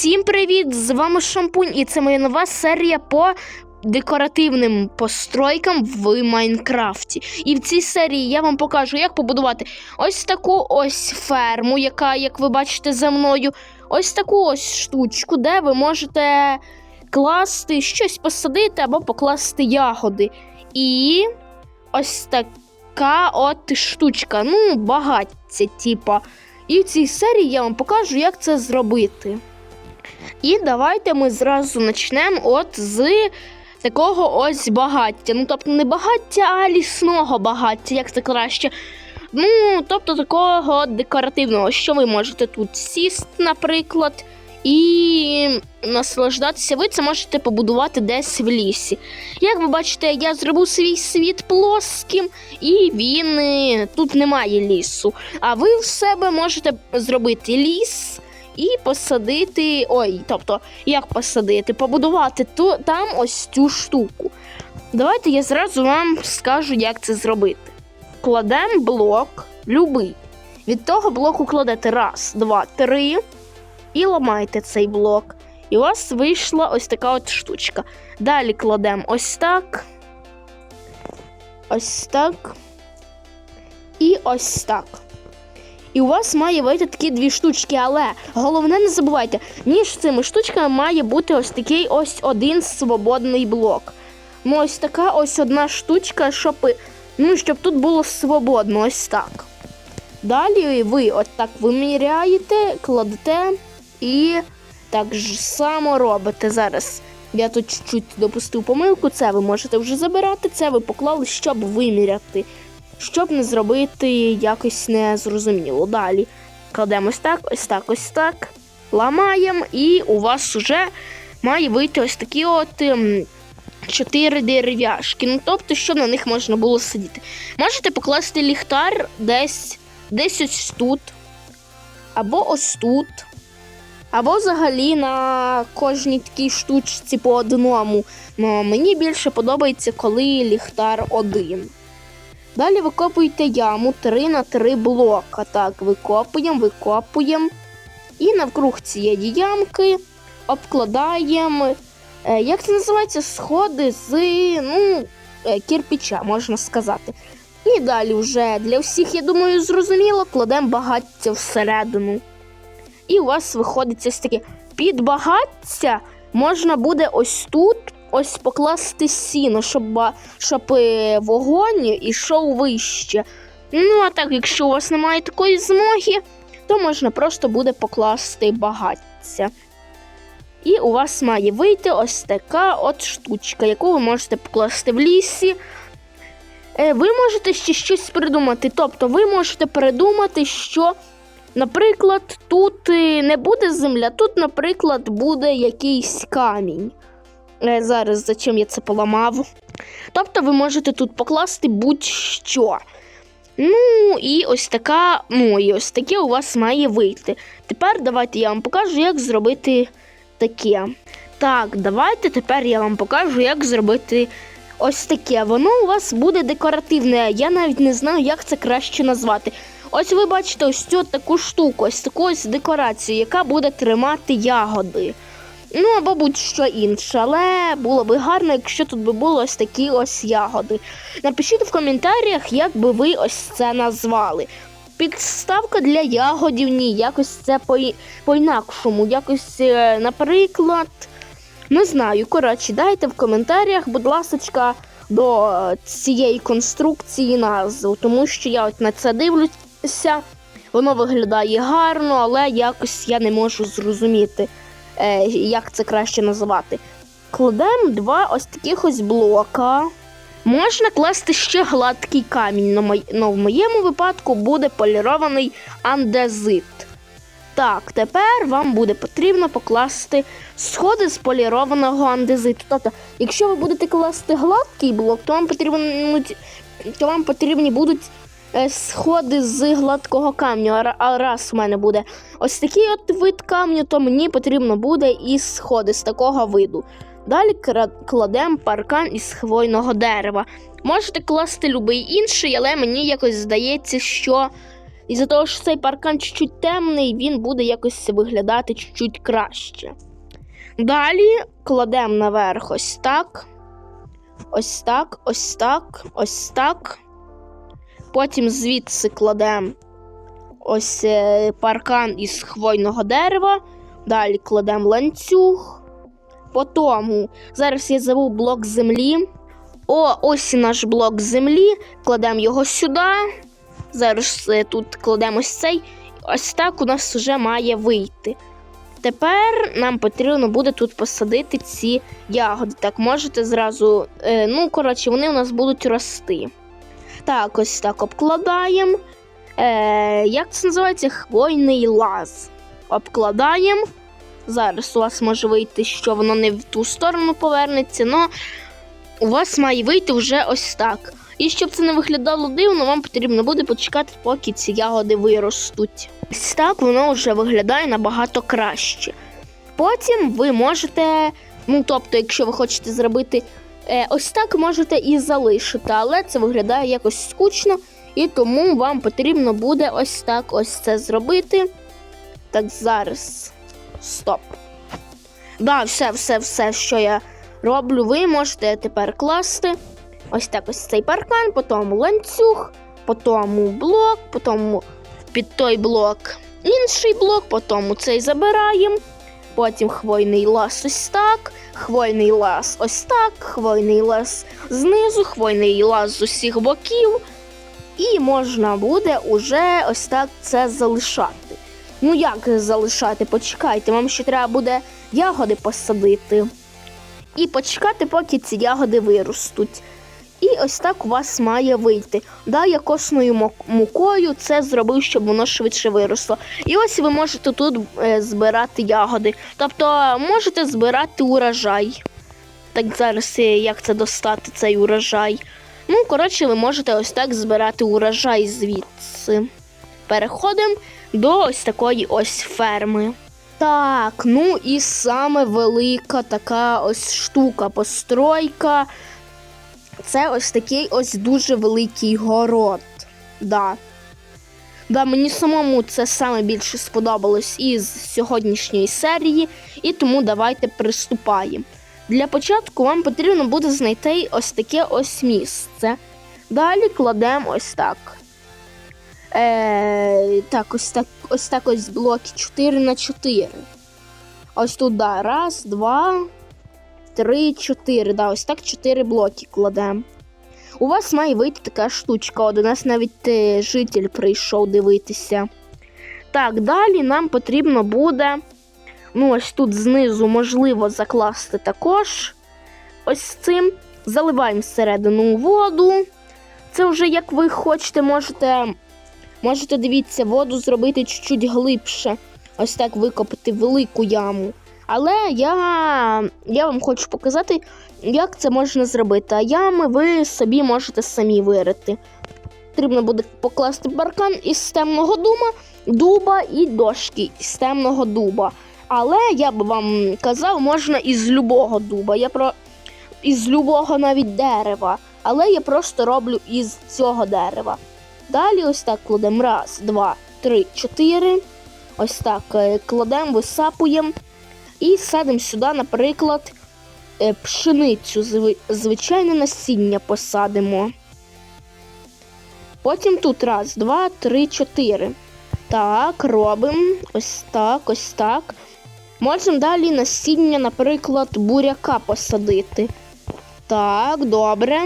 Всім привіт! З вами Шампунь, і це моя нова серія по декоративним постройкам в Майнкрафті. І в цій серії я вам покажу, як побудувати ось таку ось ферму, яка, як ви бачите, за мною, ось таку ось штучку, де ви можете класти щось посадити або покласти ягоди. І ось така от штучка. Ну, багаття, типа. І в цій серії я вам покажу, як це зробити. І давайте ми зразу почнемо от з такого ось багаття. Ну, тобто не багаття, а лісного багаття, як це краще. Ну, тобто такого декоративного, що ви можете тут сісти, наприклад, і наслаждатися. Ви це можете побудувати десь в лісі. Як ви бачите, я зробив свій світ плоским, і він е, тут немає лісу. А ви в себе можете зробити ліс і посадити. Ой, тобто, як посадити? Побудувати ту, там ось цю штуку. Давайте я зразу вам скажу, як це зробити. Кладемо блок любий. Від того блоку кладете раз, два, три і ламаєте цей блок. І у вас вийшла ось така от штучка. Далі кладемо ось так. Ось так. І ось так. І у вас має вийти такі дві штучки, але головне не забувайте, між цими штучками має бути ось такий ось один свободний блок. Ну, ось така ось одна штучка, щоб, ну, щоб тут було свободно, ось так. Далі ви от так виміряєте, кладете і так ж само робите зараз. Я тут чуть-чуть допустив помилку, це ви можете вже забирати, це ви поклали, щоб виміряти щоб не зробити якось незрозуміло. Далі кладемо так, ось так, ось так, ламаємо, і у вас вже має вийти ось такі от ем, чотири дерев'яшки. Ну, тобто, щоб на них можна було сидіти. Можете покласти ліхтар десь, десь ось тут, або ось тут. Або взагалі на кожній такій штучці по одному. Ну, мені більше подобається, коли ліхтар один. Далі викопуєте яму 3 на 3 блока. Так, викопуємо, викопуємо. І навкруг цієї ямки обкладаємо, е, як це називається, сходи з ну, е, кирпича, можна сказати. І далі вже для всіх, я думаю, зрозуміло, кладемо багаття всередину. І у вас виходить ось таке під багаття можна буде ось тут ось покласти сіно, щоб, щоб е, вогонь ішов вище. Ну, а так, якщо у вас немає такої змоги, то можна просто буде покласти багаття. І у вас має вийти ось така от штучка, яку ви можете покласти в лісі. Е, Ви можете ще щось придумати. Тобто, ви можете придумати, що, наприклад, тут е, не буде земля, тут, наприклад, буде якийсь камінь. Е, Зараз зачем я це поламав. Тобто ви можете тут покласти будь-що. Ну, і ось така, ну, і ось таке у вас має вийти. Тепер давайте я вам покажу, як зробити таке. Так, давайте тепер я вам покажу, як зробити ось таке. Воно у вас буде декоративне. Я навіть не знаю, як це краще назвати. Ось ви бачите ось цю таку штуку, ось таку ось декорацію, яка буде тримати ягоди. Ну, або будь-що інше, але було би гарно, якщо тут би було ось такі ось ягоди. Напишіть в коментарях, як би ви ось це назвали. Підставка для ягодів, ні, якось це по- по-інакшому. Якось, е, наприклад, не знаю. Коротше, дайте в коментарях, будь ласка, до цієї конструкції назву, тому що я от на це дивлюся, воно виглядає гарно, але якось я не можу зрозуміти як це краще називати. Кладемо два ось таких ось блока. Можна класти ще гладкий камінь, але в моєму випадку буде полірований андезит. Так, тепер вам буде потрібно покласти сходи з полірованого андезиту. Тобто, якщо ви будете класти гладкий блок, то вам потрібно, то вам потрібні будуть е, сходи з гладкого камню. А раз у мене буде ось такий от вид камню, то мені потрібно буде і сходи з такого виду. Далі кладемо паркан із хвойного дерева. Можете класти будь-який інший, але мені якось здається, що І за того, що цей паркан чуть-чуть темний, він буде якось виглядати чуть-чуть краще. Далі кладемо наверх ось так. Ось так, ось так, ось так. Потім звідси кладемо ось е, паркан із хвойного дерева. Далі кладемо ланцюг. Потім зараз я забув блок землі. О, ось наш блок землі. Кладемо його сюди. Зараз е, тут кладемо ось цей. Ось так у нас вже має вийти. Тепер нам потрібно буде тут посадити ці ягоди. Так, можете зразу. Е, ну, коротше, вони у нас будуть рости. Так, ось так обкладаємо. Е, як це називається? Хвойний лаз. Обкладаємо. Зараз у вас може вийти, що воно не в ту сторону повернеться, але у вас має вийти вже ось так. І щоб це не виглядало дивно, вам потрібно буде почекати, поки ці ягоди виростуть. Ось так воно вже виглядає набагато краще. Потім ви можете, ну тобто, якщо ви хочете зробити ось так, можете і залишити, але це виглядає якось скучно, і тому вам потрібно буде ось так ось це зробити. Так, зараз. Стоп. Да, все, все, все, що я роблю, ви можете тепер класти. Ось так ось цей паркан, потім ланцюг, потім блок, потім під той блок інший блок, потім цей забираємо. Потім хвойний лаз ось так, хвойний лаз ось так, хвойний лаз знизу, хвойний лаз з усіх боків. І можна буде уже ось так це залишати. Ну як залишати? Почекайте, вам ще треба буде ягоди посадити. І почекати, поки ці ягоди виростуть. І ось так у вас має вийти. Да, я косною мукою це зробив, щоб воно швидше виросло. І ось ви можете тут е, збирати ягоди. Тобто можете збирати урожай. Так зараз е, як це достати, цей урожай. Ну, коротше, ви можете ось так збирати урожай звідси. Переходимо до ось такої ось ферми. Так, ну і саме велика така ось штука, постройка. Це ось такий ось дуже великий город. Да. Да, мені самому це саме більше сподобалось із сьогоднішньої серії, і тому давайте приступаємо. Для початку вам потрібно буде знайти ось таке ось місце. Далі кладемо ось так. Е, так, ось так, ось так ось блоки 4 на 4. Ось тут, да, раз, два, три, чотири. Да, ось так чотири блоки кладемо. У вас має вийти така штучка. От у нас навіть е, житель прийшов дивитися. Так, далі нам потрібно буде. Ну, ось тут знизу можливо закласти також. Ось цим. Заливаємо всередину воду. Це вже як ви хочете, можете. Можете, дивіться, воду зробити чуть-чуть глибше. Ось так викопати велику яму. Але я, я вам хочу показати, як це можна зробити. А ями ви собі можете самі вирити. Потрібно буде покласти баркан із темного дума, дуба і дошки із темного дуба. Але я би вам казав, можна із любого дуба. Я про із любого навіть дерева. Але я просто роблю із цього дерева. Далі ось так кладемо. Раз, два, три, чотири. Ось так е, кладемо, висапуємо. І садимо сюди, наприклад, е, пшеницю. Звичайне насіння посадимо. Потім тут раз, два, три, чотири. Так, робимо. Ось так, ось так. Можемо далі насіння, наприклад, буряка посадити. Так, добре.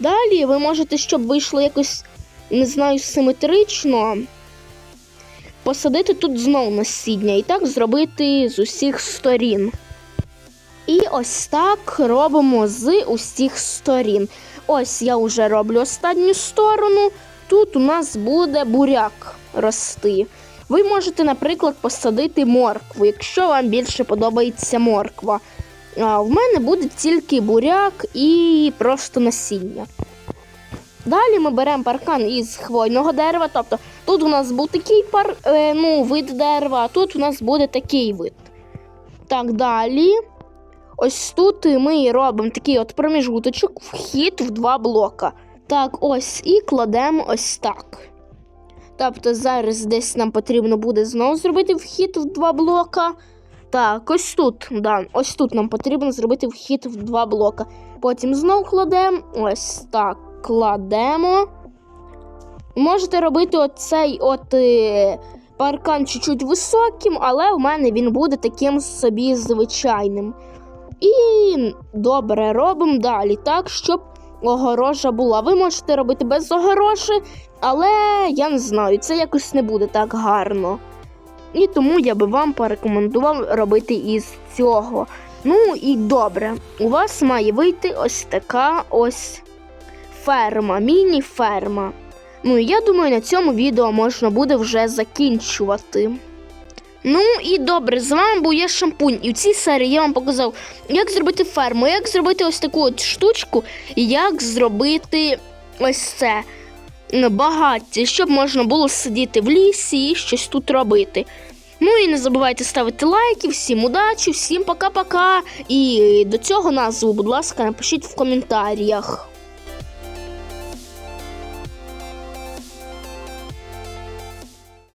Далі ви можете, щоб вийшло якось, не знаю, симетрично. Посадити тут знову насіння і так зробити з усіх сторін. І ось так робимо з усіх сторін. Ось я вже роблю останню сторону. Тут у нас буде буряк рости. Ви можете, наприклад, посадити моркву, якщо вам більше подобається морква. А в мене буде тільки буряк і просто насіння. Далі ми беремо паркан із хвойного дерева. Тобто тут у нас був такий пар, е, ну, вид дерева, а тут у нас буде такий вид. Так, далі. Ось тут ми робимо такий от проміжуточок, вхід в два блока. Так, ось і кладемо ось так. Тобто зараз десь нам потрібно буде знову зробити вхід в два блока. Так, ось тут, да, ось тут нам потрібно зробити вхід в два блока. Потім знову кладемо. Ось так кладемо. Можете робити оцей от е, паркан чуть-чуть високим, але в мене він буде таким собі звичайним. І добре, робимо далі, так, щоб огорожа була. Ви можете робити без огорожі, але я не знаю, це якось не буде так гарно. І тому я би вам порекомендував робити із цього. Ну і добре, у вас має вийти ось така ось ферма, міні-ферма. Ну і я думаю, на цьому відео можна буде вже закінчувати. Ну і добре, з вами був я шампунь. І в цій серії я вам показав, як зробити ферму, як зробити ось таку от штучку, і як зробити ось це багаття, щоб можна було сидіти в лісі і щось тут робити. Ну і не забувайте ставити лайки, всім удачі, всім пока-пока. І до цього назву, будь ласка, напишіть в коментарях.